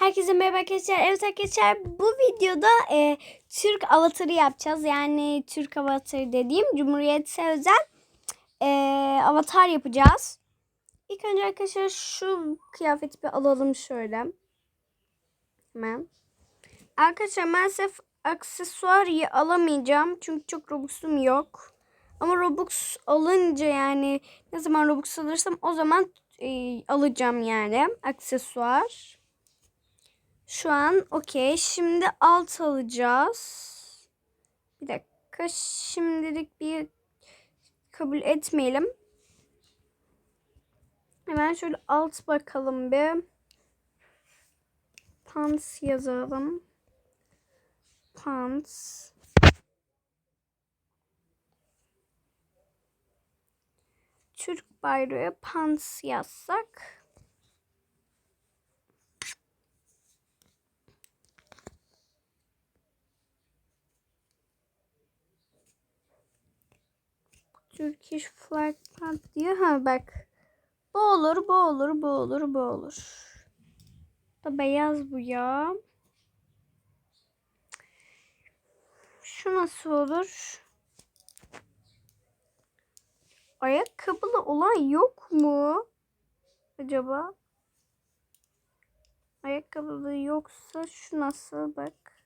Herkese merhaba arkadaşlar. Evet arkadaşlar bu videoda e, Türk avatarı yapacağız. Yani Türk avatarı dediğim Cumhuriyet'e özel e, avatar yapacağız. İlk önce arkadaşlar şu kıyafeti bir alalım şöyle. Hemen. Arkadaşlar maalesef aksesuar alamayacağım. Çünkü çok Robux'um yok. Ama Robux alınca yani ne zaman Robux alırsam o zaman e, alacağım yani aksesuar. Şu an okey. Şimdi alt alacağız. Bir dakika. Şimdilik bir kabul etmeyelim. Hemen şöyle alt bakalım bir. Pants yazalım. Pants. Türk bayrağı pants yazsak. Turkish flag pant diyor. Ha bak. Bu olur, bu olur, bu olur, bu olur. Da beyaz bu ya. Şu nasıl olur? Ayakkabılı olan yok mu? Acaba? Ayakkabılı yoksa şu nasıl bak.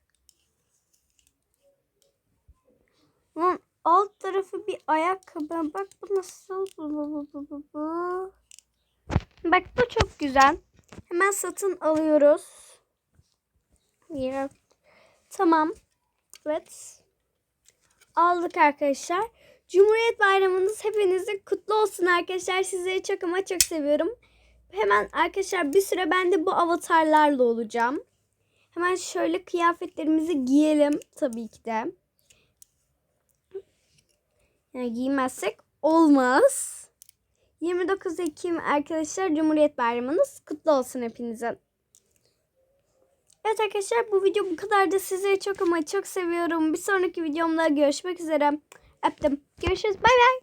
Lan alt tarafı bir ayakkabı. Bak bu nasıl? Bak bu çok güzel. Hemen satın alıyoruz. Ya. Tamam. Evet. Aldık arkadaşlar. Cumhuriyet Bayramınız hepinizin kutlu olsun arkadaşlar. Sizleri çok ama çok seviyorum. Hemen arkadaşlar bir süre ben de bu avatarlarla olacağım. Hemen şöyle kıyafetlerimizi giyelim tabii ki de. Yani giymezsek olmaz. 29 Ekim arkadaşlar Cumhuriyet Bayramınız kutlu olsun hepinize. Evet arkadaşlar bu video bu kadar da sizleri çok ama çok seviyorum. Bir sonraki videomda görüşmek üzere. Öptüm. Görüşürüz. Bay bay.